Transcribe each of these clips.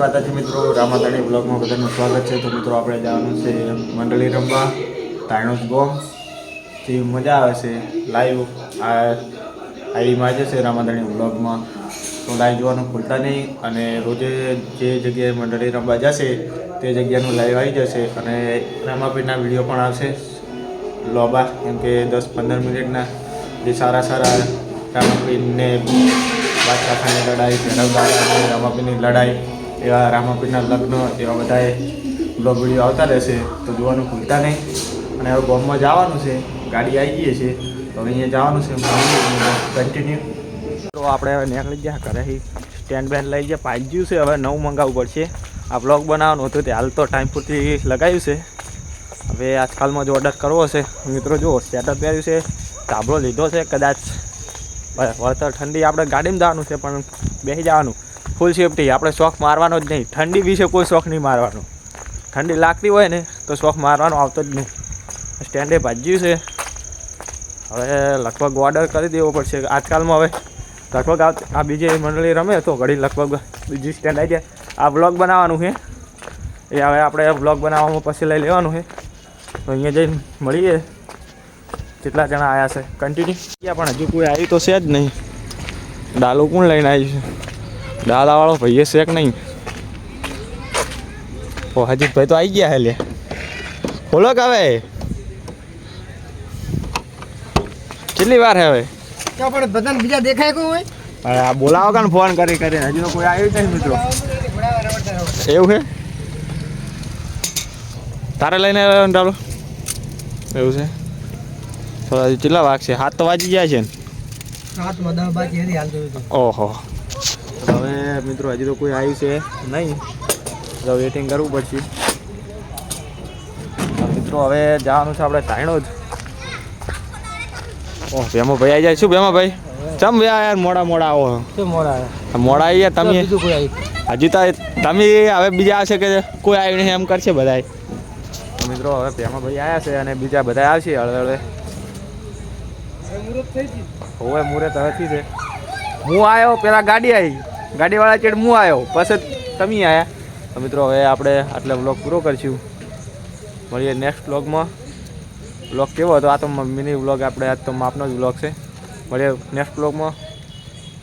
મિત્રો આપણે જવાનું છે મંડળી રમવા, તાયણોસ ગોમ. જે મજા આવે છે. લાઈવ આ આઈડીમાં જશે રામાતાણી વ્લોગમાં તો લાઈવ જોવાનું ભૂલતા નહીં અને રોજે જે જગ્યાએ મંડળી રમવા જશે, તે જગ્યાનું લાઈવ આવી જશે અને રામાપીરના વીડિયો પણ આવશે. લોબા, કેમ કે દસ પંદર મિનિટના જે સારા સારા રામાપીરને બાદશાખાની લડાઈ ભૈરવ દાદા રામાપીરની લડાઈ એવા રામાપીરના લગ્ન એવા બધાએ બ્લોગ વીડિયો આવતા રહેશે, તો જોવાનું ભૂલતા નહીં. અને હવે ગોમમાં જવાનું છે, ગાડી આવી ગઈ છે, તો હવે અહીંયા જવાનું છે કન્ટિન્યુ તો આપણે હવે નીકળી ગયા ઘરે સ્ટેન્ડ બેન્ડ લઈ ગયા પાંચ્યું છે, હવે નવું મંગાવવું પડશે. આ બ્લોગ બનાવવાનું હતું, તે હાલ તો ટાઈમ પૂરતી લગાવ્યું છે. હવે આજકાલમાં જો ઓર્ડર કરવો છે મિત્રો જુઓ સ્વેટર પહેર્યું છે, ધાબળો લીધો છે, કદાચ વળતર ઠંડી આપણે ગાડીમાં જવાનું છે, પણ બેસી જવાનું. ફૂલ સેફટી આપણે શોખ મારવાનો જ નહીં. ઠંડી વિશે કોઈ શોખ નહીં મારવાનો. ઠંડી લાગતી હોય ને, તો શોખ મારવાનો આવતો જ નહીં. સ્ટેન્ડે ભાજ્યું છે. હવે લગભગ ઓર્ડર કરી દેવો પડશે આજકાલમાં હવે. લગભગ આ બીજી મંડળી રમે તો ઘડી લગભગ બીજી સ્ટેન્ડ આવી જાય. આ બ્લોગ બનાવવાનું છે. એ હવે આપણે બ્લોગ બનાવવામાં પછી લઈ લેવાનું છે. તો અહીંયા જઈને મળીએ. કેટલા જણા આવ્યા છે? કન્ટિન્યુ પણ હજુ કોઈ આવ્યું તો છે જ નહીં. ડાલો કોણ લઈને આવ્યું છે? ડાલાવાળો ભાઈએ શેક નહીં. ઓ હજીતભાઈ તો આવી ગયા હેલે ખોલો કે હવે? કેટલી વાર હે હવે? પણ બધાને બીજા દેખાય કોઈ હોય? અરે આ બોલાવો કાને ફોન કરી કરીને. હજી તો કોઈ આવ્યું નથી નહીં મિત્રો. એવું છે તારે લઈને આવ્યો ને ડાલો એવું છે? થોડા હજુ કેટલા વાગશે હાથ તો વાગી ગયા છે ને? ઓહો. હવે મિત્રો હજી તો કોઈ આવ્યું છે નહીં. તો વેટિંગ કરવું પડશે. મિત્રો હવે જવાનું છે આપણે ટાઈણો જ. ઓહ ભેમો ભાઈ આવી જાય. શું ભેમો ભાઈ? ચમ બે યાર મોડા મોડા આવો. મોડા મોડા આવી તમે. આવી હજી તો તમે હવે બીજા આવશે કે કોઈ આવ્યું નહીં એમ કરશે બધાય. મિત્રો હવે ભેમા ભાઈ આવ્યા છે અને બીજા બધા આવશે હળવે હળવે હવે મુહૂર્ત હવેથી છે. હું આવ્યો પેલા ગાડી આવી. ગાડીવાળા ચેડ હું આવ્યો પછી તમે આવ્યા તો મિત્રો, હવે આપણે આટલે વ્લોગ પૂરો કરીશું. મળીએ નેક્સ્ટ વ્લોગમાં બ્લોગ કેવો હતો? આ તો મિની વ્લોગ આપણે આજ તો માપનો જ વ્લોગ છે. મળીએ નેક્સ્ટ વ્લોગમાં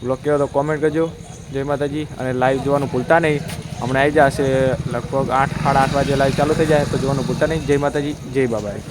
વ્લોગ કેવો તો કોમેન્ટ કરજો. જય માતાજી. અને લાઈવ જોવાનું ભૂલતા નહીં. હમણાં આવી જશે લગભગ આઠ, સાડા આઠ વાગે લાઈવ ચાલુ થઈ જાય તો જોવાનું ભૂલતા નહીં. જય માતાજી. જય બાબાઈ